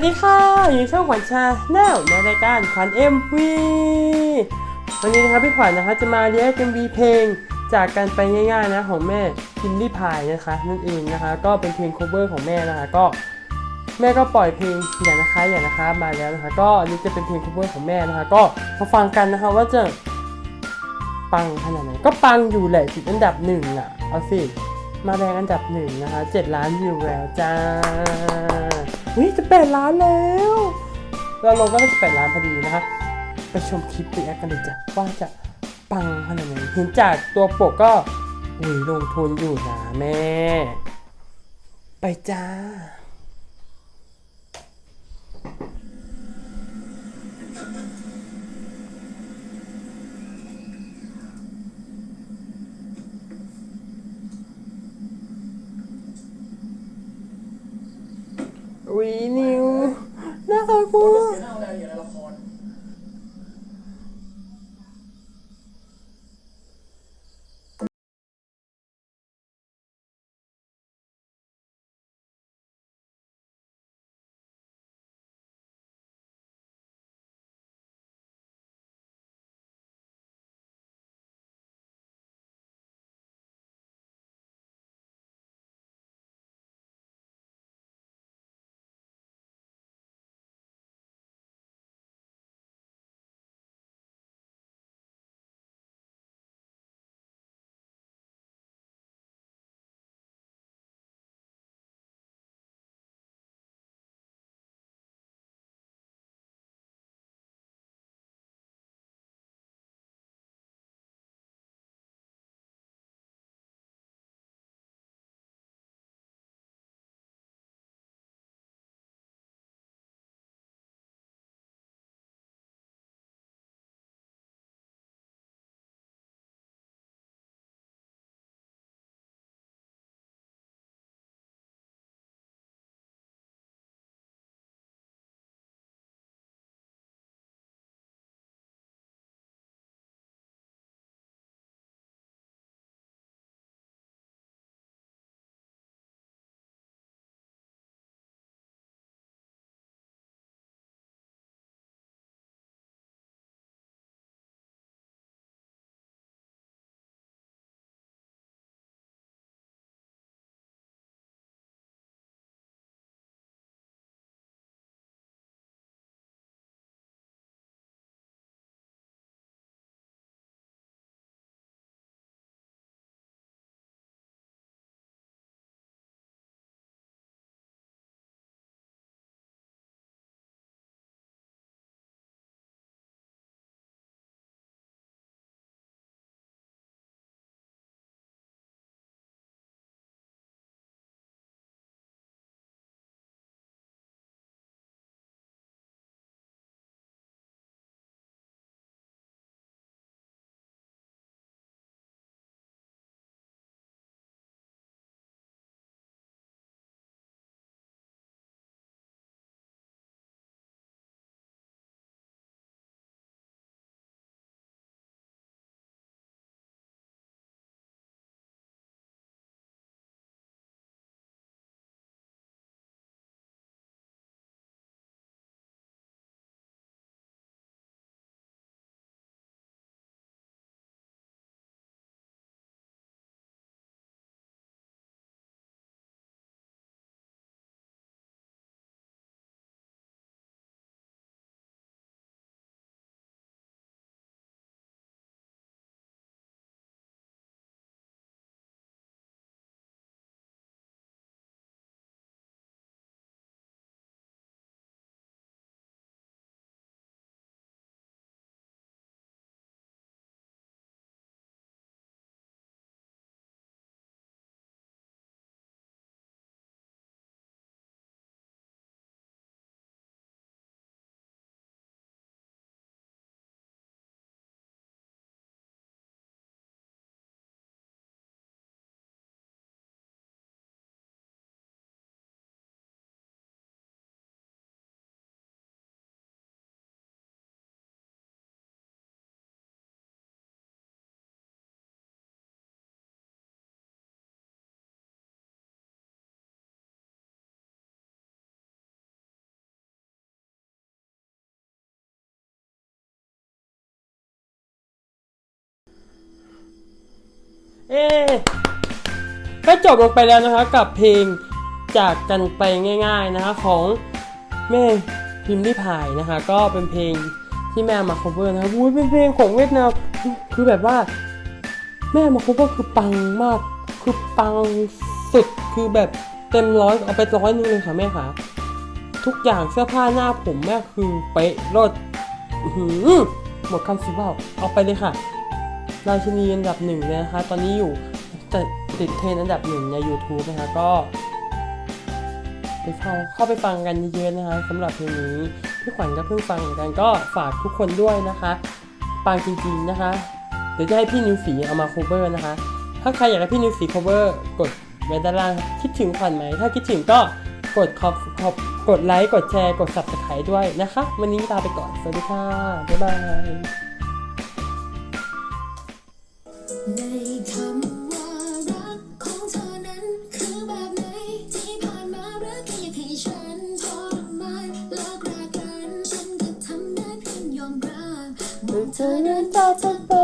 วัสดีค่ะ อยู่ช่องขวัญชาแนลในรายการขวัญเอ็มวีวันนี้นะครับพี่ขวัญนะคะจะมาเรียกเอ็มวีเพลงจากกันไปง่ายๆนะของแม่พิมลี่พายนะคะนั่นเองนะคะ ก็เป็นเพลง cover ของแม่นะคะก็แม่ก็ปล่อยเพลงอย่างนะคะอย่างนะคะมาแล้วนะคะ ก็อันนี้จะเป็นเพลง cover ของแม่นะคะ ก็มาฟังกันนะคะว่าจะปังขนาดไหนก็ปังอยู่แหละติดอันดับหนึ่งอะเอาสิมาแรงอันดับหนึ่งนะคะเจ็ดล้านวิวแล้วจ้า วิจะแปดล้านแล้ว เราลงก็จะแปดล้านพอดีนะคะไปชมคลิปรีแอคกันเลยจ้ะว่าจะปังขนาดไหนเห็นจากตัวปกก็อุ้ยลงทุนอยู่นะแม่ ไปจ้า วีนิวน่า เอ๊ก็จบลงไปแล้วนะคะกับเพลงจากกันไปง่าย ๆนะคะของแม่พิมพ์ริพายนะคะก็เป็นเพลงที่แม่เอามา cover นะคะอุ้ยเป็นเพลงของเวียดนามคือแบบว่า แม่มา cover คือปังมาก คือปังสุดคือแบบเต็มร้อยเอาไปร้อยนึงเลยค่ะแม่ค่ะ ทุกอย่างเสื้อผ้าหน้าผมแม่คือเป๊ะรดอื้อหือหมดคำสิว่าเอาไปเลยค่ะ ราชินีอันดับหนึ่งเลยนะคะ ตอนนี้อยู่ติดเทรนด์อันดับหนึ่งใน YouTube นะคะ ก็ไปฟังเข้าไปฟังกันเยอะๆนะคะสำหรับเพลงนี้พี่ขวัญก็เพิ่งฟังเหมือนกันก็ฝากทุกคนด้วยนะคะปังจริงๆนะคะเดี๋ยวจะให้พี่นิวสีเอามา cover นะคะ ถ้าใครอยากให้พี่นิวสี cover กดไว้ด้านล่างคิดถึงขวัญไหม ถ้าคิดถึงก็กดขอบขอบกดไลค์กดแชร์กด subscribe ด้วยนะคะ วันนี้ลาไปก่อน สวัสดีค่ะ บ๊ายบาย ในคำว่ารักของเธอนั้น คือแบบไหนที่ผ่านมารักแค่อยากให้ฉันทรมานเลิกรากัน ฉันก็ทำได้เพียงยอมรับมองเธอเดินต่อจากไป